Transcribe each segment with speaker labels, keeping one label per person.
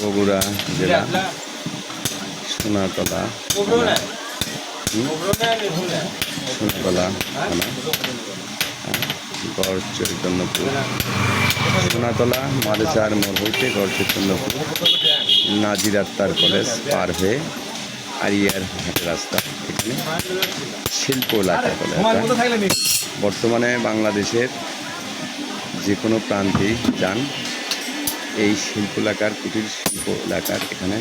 Speaker 1: বগুড়া জেলা সোনাতলা সোনাতলা থানা। গড় চৈতন্যপুর। সোনাতলা মাদেচার মোড় হইতে গড় চৈতন্যপুর। নাজির আক্তার কলেজ পার হয়ে আরিয়ার হাটের রাস্তা। এখানে শিল্প এলাকা বলে বর্তমানে বাংলাদেশের যে কোনো প্রান্তেই যান। এই শিল্প এলাকার কুটির শিল্প এলাকার এখানে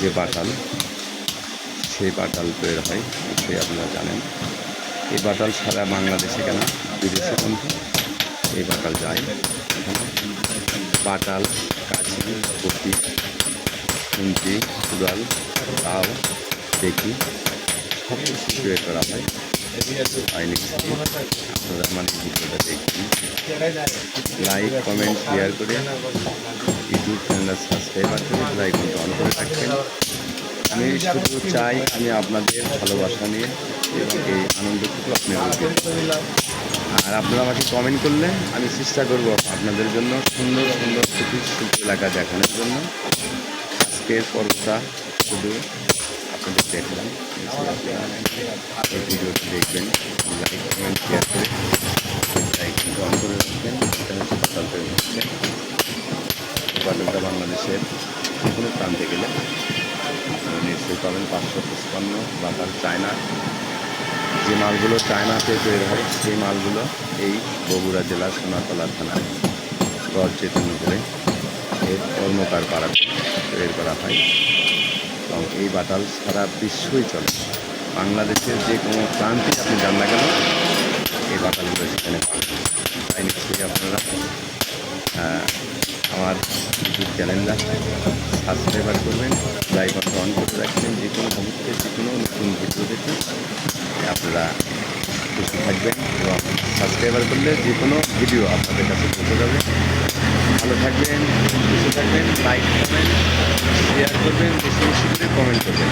Speaker 1: যে বাটাল, সেই বাটাল তৈরি হয় সে আপনারা জানেন। এই বাটাল সারা বাংলাদেশে কেন? বিদেশে এই বাটাল যায়। বাটাল কাছি কপি খুন্তি কুড়াল তাও দেখি সব কিছু তৈরি করা হয়। আপনারা ভিডিওটা দেখি লাইক কমেন্ট শেয়ার করে ইউটিউব চ্যানেল সাবস্ক্রাইবার করে লাইক অন করে রাখবেন আমি শুধু চাই আমি আপনাদের ভালোবাসা নিয়ে এবং এই আনন্দটুকু আপনি আর আপনারা আমাকে কমেন্ট করলে আমি চেষ্টা করব আপনাদের জন্য সুন্দর সুন্দর কুটির শিল্প এলাকা দেখানোর জন্য। আজকের পর্বটা শুধু আপনাদের দেখলাম। এই ভিডিওটি দেখবেন। লাইক কমেন্ট শেয়ার করে অন করে রাখবেন এটা হচ্ছে বাতালটা বাংলাদেশের কোনো প্রান্তে গেলে নিশ্চয়ই পাবেন পাঁচশো পঁচপান্ন বাতাল চায়না যে মালগুলো চায়নাতে তৈরি হয় সেই মালগুলো এই বগুড়া জেলার সোনাতলা থানায় গড় চৈতন্যপুরে এর কর্মকার পাড়াতে তৈরি করা হয় এবং এই বাটাল সারা বিশ্বই চলে। বাংলাদেশের যে কোনো প্রান্তে আপনি যান না কেন এই বাটালগুলো সেখানে পাবেন তাই নিশ্চয়ই আপনারা আহ, আমার ইউটিউব চ্যানেলটা সাবস্ক্রাইবার করবেন লাইক অন করে রাখবেন, যে কোনো মুহূর্তে যে কোনো নতুন ভিডিও দেখে আপনারা খুশি থাকবেন এবং সাবস্ক্রাইবার করলে যে কোনো ভিডিও আপনাদের কাছে পৌঁছে যাবে। ভালো থাকবেন, সুস্থ থাকবেন লাইক করবেন শেয়ার করবেন, বেশি বেশি করে কমেন্ট করবেন।